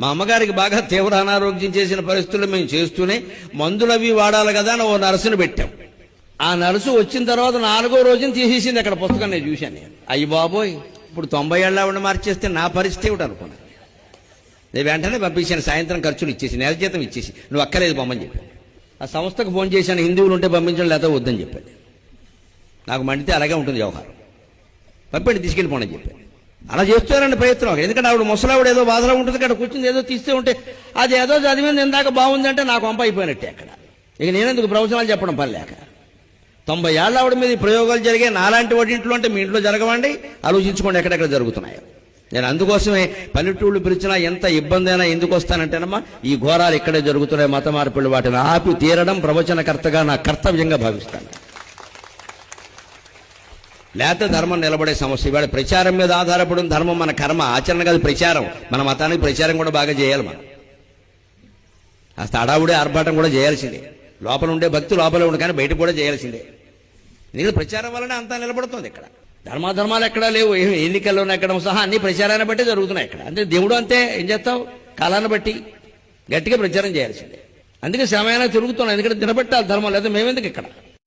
మా అమ్మగారికి బాగా తీవ్ర అనారోగ్యం చేసిన పరిస్థితుల్లో మేము చేస్తూనే మందులు అవి వాడాలి కదా అని ఓ నర్సును పెట్టాం. ఆ నర్సు వచ్చిన తర్వాత నాలుగో రోజున తీసేసింది అక్కడ పుస్తకం నేను చూశాను నేను. అయ్యి బాబోయ్ ఇప్పుడు తొంభై ఏళ్ళ ఆవిడ మార్చేస్తే నా పరిస్థితి ఏమిటి అనుకున్నాను నేను వెంటనే పంపించాను సాయంత్రం ఖర్చులు ఇచ్చేసి నెల జీతం ఇచ్చేసి నువ్వు అక్కలేదు పొమ్మని చెప్పాను. ఆ సంస్థకు ఫోన్ చేశాను హిందువులు ఉంటే పంపించడం లేదా వద్దని చెప్పాను. నాకు మండితే అలాగే ఉంటుంది వ్యవహారం. పంపండి తీసుకెళ్ళిపోండి చెప్పాను. అలా చేస్తున్నారండి ప్రయత్నం. ఎందుకంటే ఆవిడ ముసలావిడ ఏదో బాధలో ఉంటుంది అక్కడ కూర్చుంది ఏదో తీస్తే ఉంటే అది ఏదో చదివింది ఇందాక బాగుందంటే నాకు వంప అయిపోయినట్టే అక్కడ. ఇక నేనెందుకు ప్రవచనాలు చెప్పడం పని లేక. తొంభై ఏళ్ళ ఆవిడ మీద ప్రయోగాలు జరిగే నాలాంటి వడింట్లో అంటే మీ ఇంట్లో జరగవండి. ఆలోచించుకోండి ఎక్కడెక్కడ జరుగుతున్నాయో. నేను అందుకోసమే పల్లెటూళ్ళు పిలిచినా ఎంత ఇబ్బంది అయినా ఎందుకు వస్తానంటేనమ్మా ఈ ఘోరాలు ఇక్కడే జరుగుతున్నాయి మత మార్పులు వాటిని ఆపి తీరడం ప్రవచనకర్తగా నా కర్తవ్యంగా భావిస్తాను. లేకపోతే ధర్మం నిలబడే సమస్య. ఇవాళ ప్రచారం మీద ఆధారపడిన ధర్మం మన కర్మ. ఆచరణ కాదు ప్రచారం. మన మతానికి ప్రచారం కూడా బాగా చేయాలి మనం. కాస్త అడావుడే ఆర్భాటం కూడా చేయాల్సిందే. లోపల ఉండే భక్తి లోపల ఉండే కానీ బయట కూడా చేయాల్సిందే. ఎందుకంటే ప్రచారం వల్లనే అంతా నిలబడుతుంది ఇక్కడ. ధర్మాధర్మాలు ఎక్కడా లేవు. ఏం ఎన్నికల్లో సహా అన్ని ప్రచారాన్ని బట్టి జరుగుతున్నాయి ఇక్కడ. అంటే దేవుడు అంతే. ఏం చేస్తావు? కాలాన్ని బట్టి గట్టిగా ప్రచారం చేయాల్సిందే. అందుకే సమయాన్ని తిరుగుతున్నాం. ఎందుకంటే నిలబెట్టాలి ధర్మం. లేదా మేమెందుకు ఇక్కడ?